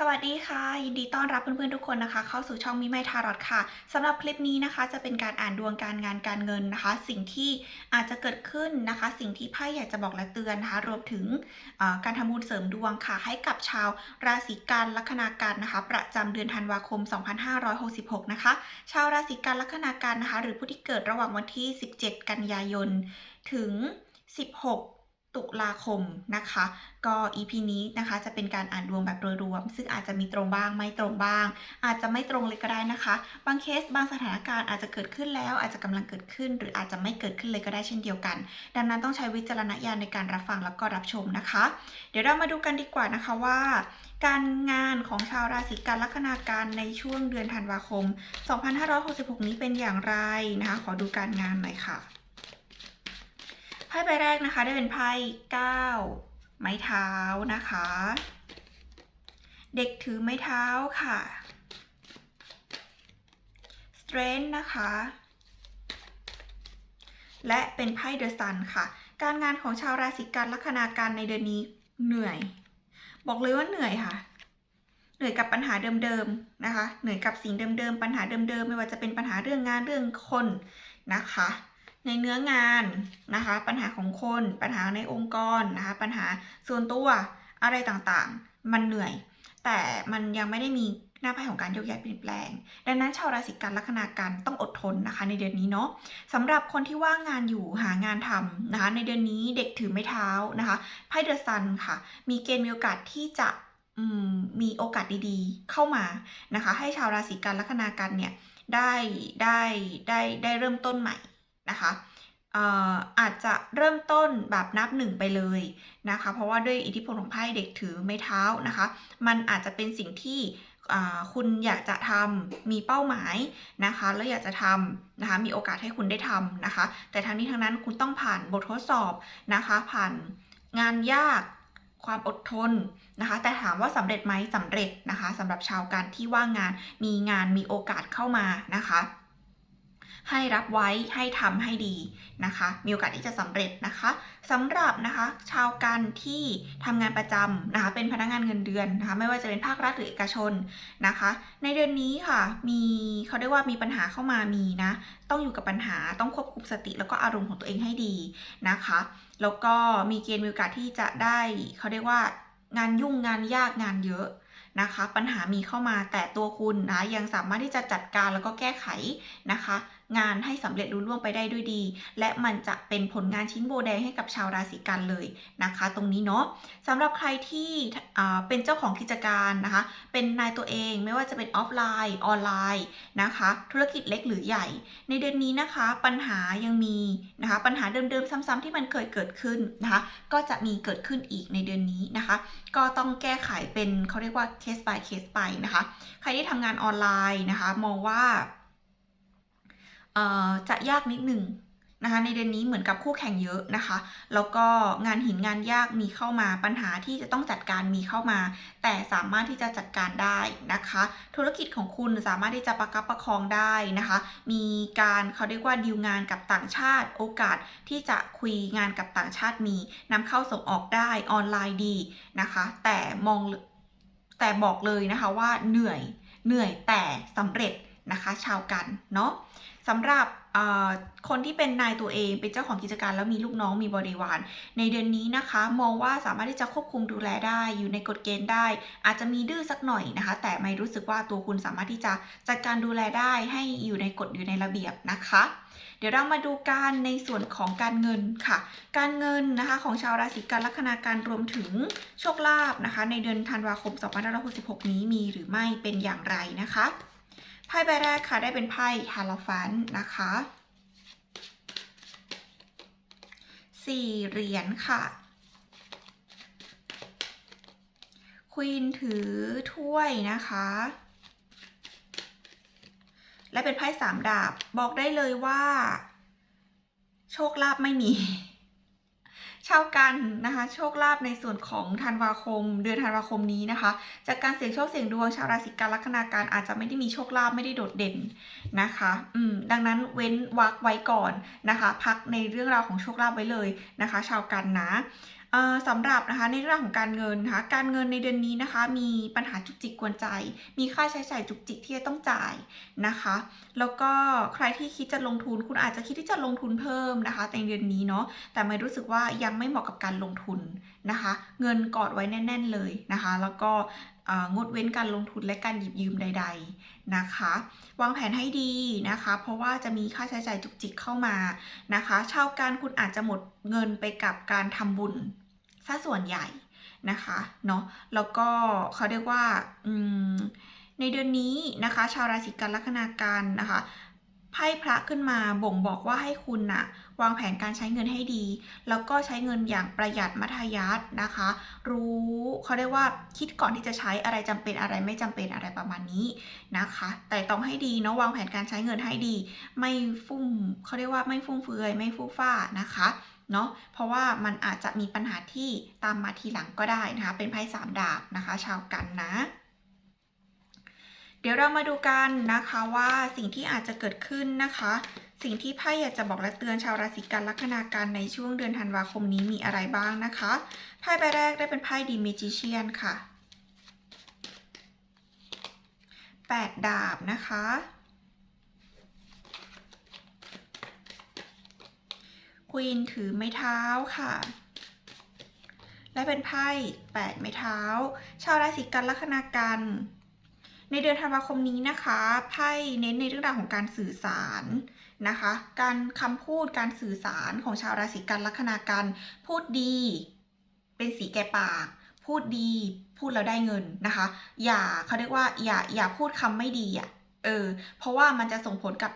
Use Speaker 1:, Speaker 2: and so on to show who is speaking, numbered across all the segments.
Speaker 1: สวัสดีค่ะ ยินดีต้อนรับเพื่อนๆทุกคนนะคะ เข้าสู่ช่องมิไมทารอตค่ะสำหรับคลิปนี้นะคะ จะเป็นการอ่านดวงการงานการเงินนะคะ สิ่งที่อาจจะเกิดขึ้นนะคะ สิ่งที่ไพ่อยากจะบอกและเตือนนะคะ รวมถึงการทำบุญเสริมดวงค่ะ ให้กับชาวราศีกันลัคนากันนะคะ ประจำเดือนธันวาคม 2566 นะคะ ชาวราศีกันลัคนากันนะคะ หรือผู้ที่เกิดระหว่างวันที่ 17 กันยายนถึง 16 ตุลาคมนะคะ ก็ EP นี้นะคะจะเป็นการอ่านดวงแบบโดยรวม ซึ่งอาจจะมีตรงบ้างไม่ตรงบ้าง อาจจะไม่ตรงเลยก็ได้นะคะ บางเคสบางสถานการณ์อาจจะเกิดขึ้นแล้ว อาจจะกำลังเกิดขึ้น หรืออาจจะไม่เกิดขึ้นเลยก็ได้เช่นเดียวกัน ดังนั้นต้องใช้วิจารณญาณในการรับฟังแล้วก็รับชมนะคะ เดี๋ยวเรามาดูกันดีกว่านะคะว่า การงานของชาวราศีกันลัคนาการในช่วงเดือนธันวาคม 2566 นี้เป็นอย่างไรนะคะ ขอดูการงานหน่อยค่ะ พ่ใบแรกนะคะได้เป็นไพ่9ไม้เท้านะคะ เด็กถือไม้เท้าค่ะ strength นะคะ และเป็นไพ่เดอะซันค่ะ การงานของชาวราศีกันลัคนาการในเดือนนี้เหนื่อย บอกเลยว่าเหนื่อยค่ะ เหนื่อยกับปัญหาเดิมๆนะคะ เหนื่อยกับสิ่งเดิมๆ ปัญหาเดิมๆ ไม่ว่าจะเป็นปัญหาเรื่องงานเรื่องคนนะคะ ในเนื้องานนะคะ ปัญหาของคน ปัญหาในองค์กรนะคะ ปัญหาส่วนตัวอะไรต่างๆ มันเหนื่อย แต่มันยังไม่ได้มีหน้าไพ่ของการโยกย้ายเปลี่ยนแปลง ดังนั้นชาวราศีกันลัคนากันต้องอดทนนะคะในเดือนนี้เนาะสำหรับคนที่ว่างงานอยู่หางานทำนะคะ ในเดือนนี้เด็กถือไม้เท้านะคะไพ่เดอะซันค่ะ มีเกณฑ์มีโอกาสที่จะมมีโอกาสดีๆ เข้ามานะคะ ให้ชาวราศีกันลัคนากันเนี่ยได้ได้ได้ได้เริ่มต้นใหม่ นะคะอาจจะเริ่มต้นแบบนับหนึ่งไปเลยนะคะ เพราะว่าด้วยอิทธิพลของไพ่เด็กถือไม้เท้านะคะ มันอาจจะเป็นสิ่งที่คุณอยากจะทำมีเป้าหมายนะคะ แล้วอยากจะทำนะคะ มีโอกาสให้คุณได้ทำนะคะ แต่ทั้งนี้ทั้งนั้นคุณต้องผ่านบททดสอบนะคะ ผ่านงานยากความอดทนนะคะ แต่ถามว่าสำเร็จไหมสำเร็จนะคะสำหรับชาวการที่ว่างงานมีงานมีโอกาสเข้ามานะคะ ให้รับไว้ให้ทำให้ดีนะคะ มีโอกาสที่จะสำเร็จนะคะสำหรับนะคะชาวกันที่ทำงานประจำนะคะ เป็นพนักงานเงินเดือนนะคะ ไม่ว่าจะเป็นภาครัฐหรือเอกชนนะคะ ในเดือนนี้ค่ะ มีเขาเรียกว่ามีปัญหาเข้ามามีนะ ต้องอยู่กับปัญหาต้องควบคุมสติแล้วก็อารมณ์ของตัวเองให้ดีนะคะ แล้วก็มีเกณฑ์มีโอกาสที่จะได้เขาเรียกว่างานยุ่งงานยากงานเยอะนะคะ ปัญหามีเข้ามาแต่ตัวคุณนะยังสามารถที่จะจัดการแล้วก็แก้ไขนะคะงานให้สำเร็จรุ่ล่วงไปได้ด้วยดี และมันจะเป็นผลงานชิ้นโบแดงให้กับชาวราศีกันเลยนะคะ ตรงนี้เนาะสำหรับใครที่เป็นเจ้าของกิจการนะคะ เป็นนายตัวเองไม่ว่าจะเป็นออฟไลน์ออนไลน์นะคะ ธุรกิจเล็กหรือใหญ่ ในเดือนนี้นะคะปัญหายังมีนะคะ ปัญหาเดิมๆซ้ำๆที่มันเคยเกิดขึ้นนะคะ ก็จะมีเกิดขึ้นอีกในเดือนนี้นะคะ ก็ต้องแก้ไขเป็นเขาเรียกว่าเคส by เคสไปนะคะ ใครที่ทำงานออนไลน์นะคะ มองว่า จะยากนิดหนึ่งนะคะในเดือนนี้เหมือนกับคู่แข่งเยอะนะคะ แล้วก็งานหินงานยากมีเข้ามาปัญหาที่จะต้องจัดการมีเข้ามา แต่สามารถที่จะจัดการได้นะคะ ธุรกิจของคุณสามารถที่จะประคับประคองได้นะคะ มีการเขาเรียกว่าดีลงานกับต่างชาติ โอกาสที่จะคุยงานกับต่างชาติมีนำเข้าส่งออกได้ออนไลน์ดีนะคะ แต่มองแต่บอกเลยนะคะว่าเหนื่อยเหนื่อยแต่สำเร็จ นะคะ ชาวกันเนาะสำหรับคนที่เป็นนายตัวเองเป็นเจ้าของกิจการแล้วมีลูกน้องมีบริวาร ในเดือนนี้นะคะ มองว่าสามารถที่จะควบคุมดูแลได้อยู่ในกฎเกณฑ์ได้ อาจจะมีดื้อสักหน่อยนะคะ แต่ไม่รู้สึกว่าตัวคุณสามารถที่จะจัดการดูแลได้ให้อยู่ในกฎอยู่ในระเบียบนะคะ เดี๋ยวเรามาดูการในส่วนของการเงินค่ะ การเงินนะคะของชาวราศีกันลัคนาการรวมถึงโชคลาภนะคะ ในเดือนธันวาคม 2566 นี้มีหรือไม่เป็นอย่างไรนะคะ ไพ่ใบแรกค่ะได้เป็นไพ่ฮาลฟันนะคะสี่เหรียญค่ะควีนถือถ้วยนะคะ และเป็นไพ่สามดาบบอกได้เลยว่า โชคลาภไม่มีาวกันนะคะ โชคลาภในส่วนของธันวาคม เดือนธันวาคมนี้นะคะ จากการเสี่ยงโชคเสี่ยงดวงชาวราศีกันลัคนาการอาจจะไม่ได้มีโชคลาภไม่ได้โดดเด่นนะคะ อืมดังนั้นเว้นวักไว้ก่อนนะคะ พักในเรื่องราวของโชคลาภไว้เลยนะคะ ชาวกันนะ สำหรับนะคะในเรื่องของการเงินนะคะการเงินในเดือนนี้นะคะ มีปัญหาจุกจิกกวนใจ มีค่าใช้จ่ายจุกจิกที่จะต้องจ่ายนะคะ แล้วก็ใครที่คิดจะลงทุนคุณอาจจะคิดที่จะลงทุนเพิ่มนะคะในเดือนนี้เนาะแต่ไม่รู้สึกว่ายังไม่เหมาะกับการลงทุนนะคะ เงินกอดไว้แน่น ๆ เลยนะคะ แล้วก็งดเว้นการลงทุนและการหยิบยืมใด ๆนะคะ วางแผนให้ดีนะคะ เพราะว่าจะมีค่าใช้จ่ายจุกจิกเข้ามานะคะ ชาวการคุณอาจจะหมดเงินไปกับการทำบุญ ซะส่วนใหญ่นะคะเนาะแล้วก็เขาเรียกว่าอืมในเดือนนี้นะคะ ชาวราศีกันลัคนาการนะคะไพ่พระขึ้นมาบ่งบอกว่าให้คุณนะ่ะวางแผนการใช้เงินให้ดี แล้วก็ใช้เงินอย่างประหยัดมัธยัสถ์นะคะ รู้เขาเรียกว่าคิดก่อนที่จะใช้อะไรจำเป็นอะไรไม่จำเป็นอะไรประมาณนี้นะคะ แต่ต้องให้ดีเนาะวางแผนการใช้เงินให้ดี ไม่ฟุ่มเขาเรียกว่าไม่ฟุ่มเฟือยไม่ฟู่มฟ้านะคะ เนาะเพราะว่ามันอาจจะมีปัญหาที่ตามมาทีหลังก็ได้นะคะ เป็นไพ่สามดาบนะคะ ชาวกันนะ เดี๋ยวเรามาดูกันนะคะว่าสิ่งที่อาจจะเกิดขึ้นนะคะ สิ่งที่ไพ่อยากจะบอกและเตือนชาวราศีกันลัคนาการในช่วงเดือนธันวาคมนี้มีอะไรบ้างนะคะไพ่ใบแรกได้เป็นไพ่ดีเมจิเชียนค่ะแปดดาบนะคะ ควีนถือไม้เท้าค่ะ และเป็นไพ่แปดไม้เท้า ชาวราศีกันลัคนากันในเดือนธันวาคมนี้นะคะไพ่เน้นในเรื่องราวของการสื่อสารนะคะ การคำพูดการสื่อสารของชาวราศีกันลัคนากันพูดดี เป็นสีแก่ปาก พูดดีพูดแล้วได้เงินนะคะ อย่าเขาเรียกว่าอย่าอย่าพูดคำไม่ดีอะเออเพราะว่ามันจะส่งผลกับ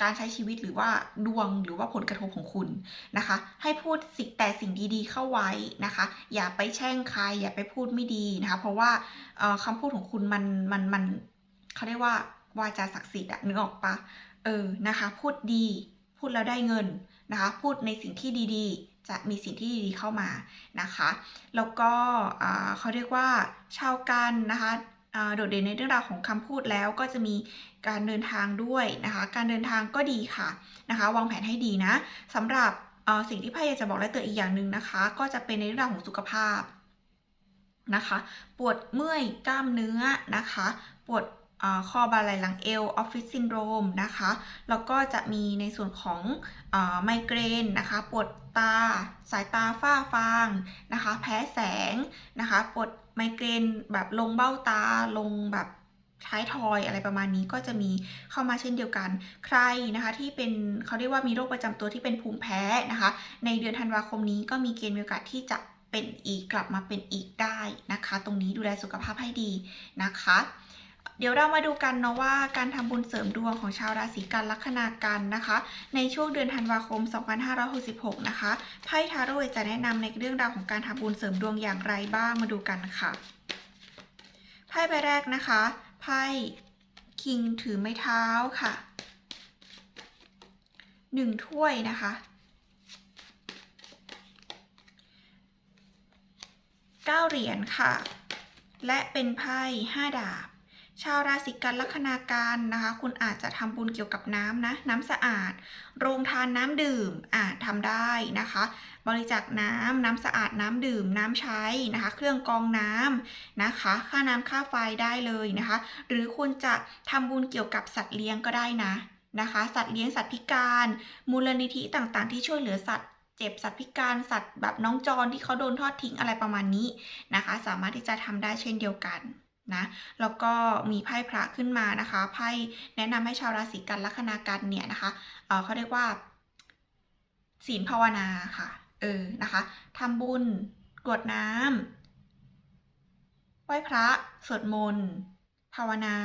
Speaker 1: การใช้ชีวิตหรือว่าดวงหรือว่าผลกระทบของคุณนะคะ ให้พูดสิ่งแต่สิ่งดีๆ เข้าไว้นะคะ อย่าไปแช่งใคร อย่าไปพูดไม่ดีนะคะ เพราะว่าคำพูดของคุณมันมันมันเขาเรียกว่าวาจาศักดิ์สิทธิ์อะนึกออกปะเออนะคะ พูดดีพูดแล้วได้เงินนะคะ พูดในสิ่งที่ดีๆ จะมีสิ่งที่ดีๆเข้ามานะคะ แล้วก็เขาเรียกว่าชาวกันนะคะ โดดเด่นในเรื่องราวของคำพูดแล้วก็จะมีการเดินทางด้วยนะคะ การเดินทางก็ดีค่ะนะคะวางแผนให้ดีนะสำหรับสิ่งที่ไพ่อยากจะบอกและเตือนอีกอย่างหนึ่งนะคะ ก็จะเป็นในเรื่องราวของสุขภาพนะคะ ปวดเมื่อยกล้ามเนื้อนะคะ ปวดข้อบาไหล่หลังเอวออฟฟิศซินโดรมนะคะ แล้วก็จะมีในส่วนของไมเกรนนะคะ ปวดตา สายตาฝ้าฟางนะคะ แพ้แสงนะคะ ปวด ไมเกรนแบบลงเบ้าตาลงแบบท้ายทอยอะไรประมาณนี้ก็จะมีเข้ามาเช่นเดียวกัน ใครนะคะที่เป็นเขาเรียกว่ามีโรคประจำตัวที่เป็นภูมิแพ้นะคะ ในเดือนธันวาคมนี้ก็มีเกณฑ์มีโอกาสที่จะเป็นอีกกลับมาเป็นอีกได้นะคะ ตรงนี้ดูแลสุขภาพให้ดีนะคะ เดี๋ยวเรามาดูกันเนาะว่าการทำบุญเสริมดวงของชาวราศีกันลัคนากันนะคะ ในช่วงเดือนธันวาคม 2566 นะคะไพ่ทาโร่จะแนะนำในเรื่องราวของการทำบุญเสริมดวงอย่างไรบ้างมาดูกันค่ะไพ่ใบแรกนะคะไพ่คิงถือไม้เท้าค่ะหนึ่งถ้วยนะคะเก้าเหรียญค่ะ และเป็นไพ่ห้าดาบ ชาวราศีกันลัคนาการนะคะ คุณอาจจะทำบุญเกี่ยวกับน้ำนะ น้ำสะอาด โรงทานน้ำดื่มอาจทำได้นะคะ บริจาคน้ำน้ำสะอาดน้ำดื่ม น้ำใช้นะคะ เครื่องกรองน้ำนะคะ ค่าน้ำค่าไฟได้เลยนะคะ หรือคุณจะทำบุญเกี่ยวกับสัตว์เลี้ยงก็ได้นะนะคะ สัตว์เลี้ยงสัตว์พิการ มูลนิธิต่างๆ ที่ช่วยเหลือสัตว์เจ็บสัตว์พิการสัตว์แบบน้องจรที่เขาโดนทอดทิ้งอะไรประมาณนี้นะคะ สามารถที่จะทำได้เช่นเดียวกัน นะแล้วก็มีไพ่พระขึ้นมานะคะไพ่แนะนำให้ชาวราศีกันลัคนากันเนี่ยนะคะเเขาเรียกว่า ศีลภาวนาค่ะเออนะคะทำบุญกรวดน้ำไหว้พระสวดมนต์ภาวนา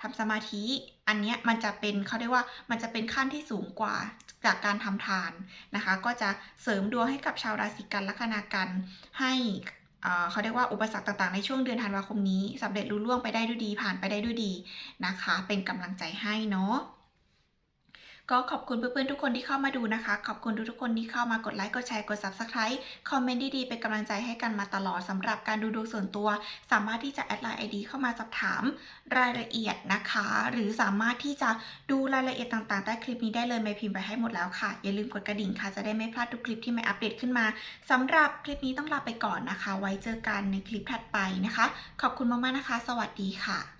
Speaker 1: ทำสมาธิ อันนี้มันจะเป็นเขาเรียกว่ามันจะเป็นขั้นที่สูงกว่าจากการทำทานนะคะ ก็จะเสริมดวงให้กับชาวราศีกันลัคนากันให้ เขาเรียกว่าอุปสรรคต่างๆ ในช่วงเดือนธันวาคมนี้สำเร็จรุ่ล่วงไปได้ด้วยดีผ่านไปได้ด้วยดีนะคะ เป็นกำลังใจให้เนาะ ก็ขอบคุณเพื่อนๆทุกคนที่เข้ามาดูนะคะ ขอบคุณทุกๆคนที่เข้ามากดไลค์ กดแชร์ กด Subscribe คอมเมนต์ดีๆ เป็นกำลังใจให้กันมาตลอดสำหรับการดูดวงส่วนตัว สามารถที่จะแอดไลน์ ID เข้ามาสอบถามรายละเอียดนะคะ หรือสามารถที่จะดูรายละเอียดต่างๆ ใต้คลิปนี้ได้เลยไม่พิมพ์ไปให้หมดแล้วค่ะ อย่าลืมกดกระดิ่งค่ะ จะได้ไม่พลาดทุกคลิปที่ไม่อัปเดตขึ้นมาสำหรับคลิปนี้ต้องลาไปก่อนนะคะ ไว้เจอกันในคลิปถัดไปนะคะ ขอบคุณมากๆนะคะ สวัสดีค่ะ